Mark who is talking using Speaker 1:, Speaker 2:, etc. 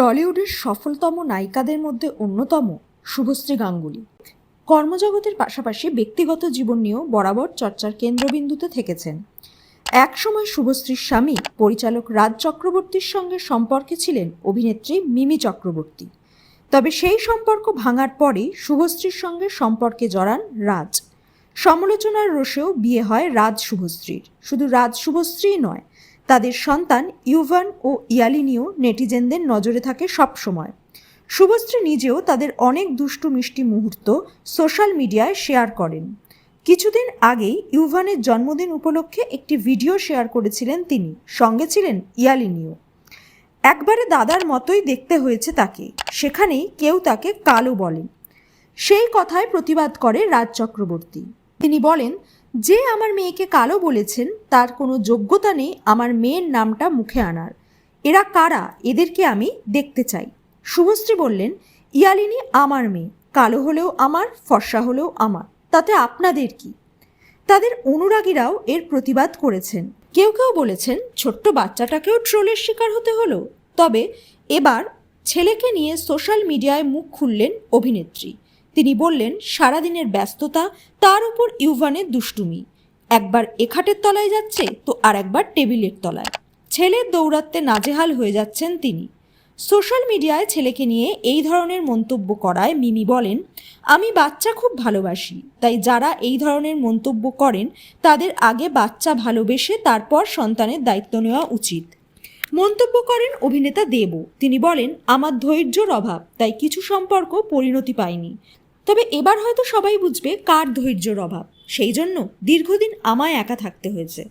Speaker 1: টলিউডের সফলতম নায়িকাদের মধ্যে অন্যতম শুভশ্রী গাঙ্গুলি। কর্মজগতের পাশাপাশি ব্যক্তিগত জীবন নিয়েও বরাবর চর্চার কেন্দ্রবিন্দুতে থেকেছেন। একসময় শুভশ্রীর স্বামী পরিচালক রাজ চক্রবর্তীর সঙ্গে সম্পর্কে ছিলেন অভিনেত্রী মিমি চক্রবর্তী। তবে সেই সম্পর্ক ভাঙার পরেই শুভশ্রীর সঙ্গে সম্পর্কে জড়ান রাজ। সমালোচনার রোষেও বিয়ে হয় রাজ শুভশ্রীর। শুধু রাজ শুভশ্রীই নয় তাদের সন্তান ইউভান ও ইয়ালিনিও নেটিজেনদের নজরে থাকে সবসময়। শুভশ্রী নিজেও তাদের অনেক দুষ্টু মিষ্টি মুহূর্ত সোশ্যাল মিডিয়ায় শেয়ার করেন। কিছুদিন আগেই ইউভানের জন্মদিন উপলক্ষে একটি ভিডিও শেয়ার করেছিলেন তিনি, সঙ্গে ছিলেন ইয়ালিনিও একবারে দাদার মতোই দেখতে হয়েছে তাকে, সেখানেই কেউ তাকে কালো বলেন সেই কথায় প্রতিবাদ করে রাজ চক্রবর্তী। তিনি বলেন যে আমার মেয়েকে কালো বলেছেন, তার কোনো যোগ্যতা নেই আমার মেয়ের নামটা মুখে আনার। এরা কারা? এদেরকে আমি দেখতে চাই। শুভশ্রী বললেন, ইয়ালিনী আমার মেয়ে। কালো হলেও আমার, ফর্সা হলেও আমার। তাতে আপনাদের কি? তাদের অনুরাগীরাও এর প্রতিবাদ করেছেন। কেউ কেউ বলেছেন, ছোট্ট বাচ্চাটাকেও ট্রোলের শিকার হতে হলো। তবে এবার ছেলেকে নিয়ে সোশ্যাল মিডিয়ায় মুখ খুললেন অভিনেত্রী। তিনি বললেন, সারাদিনের ব্যস্ততা, তার উপর ইউভানের দুষ্টুমি। একবার এখাটের তলায় যাচ্ছে, তো আর একবার টেবিলের তলায়। ছেলের দৌরাত্মে নাজেহাল হয়ে যাচ্ছেন তিনি। সোশ্যাল মিডিয়ায় ছেলেকে নিয়ে এই ধরনের মন্তব্য করায় মিমি বলেন, আমি বাচ্চা খুব ভালোবাসি, তাই যারা এই ধরনের মন্তব্য করেন, তাদের আগে বাচ্চা ভালোবেসে তারপর সন্তানের দায়িত্ব নেওয়া উচিত। মন্তব্য করেন অভিনেতা দেব। তিনি বলেন, আমার ধৈর্যর অভাব, তাই কিছু সম্পর্ক পরিণতি পায়নি তবে এবার হয়তো সবাই বুঝবে কার ধৈর্যর অভাব। সেই জন্য দীর্ঘদিন আমায় একা থাকতে হয়েছে।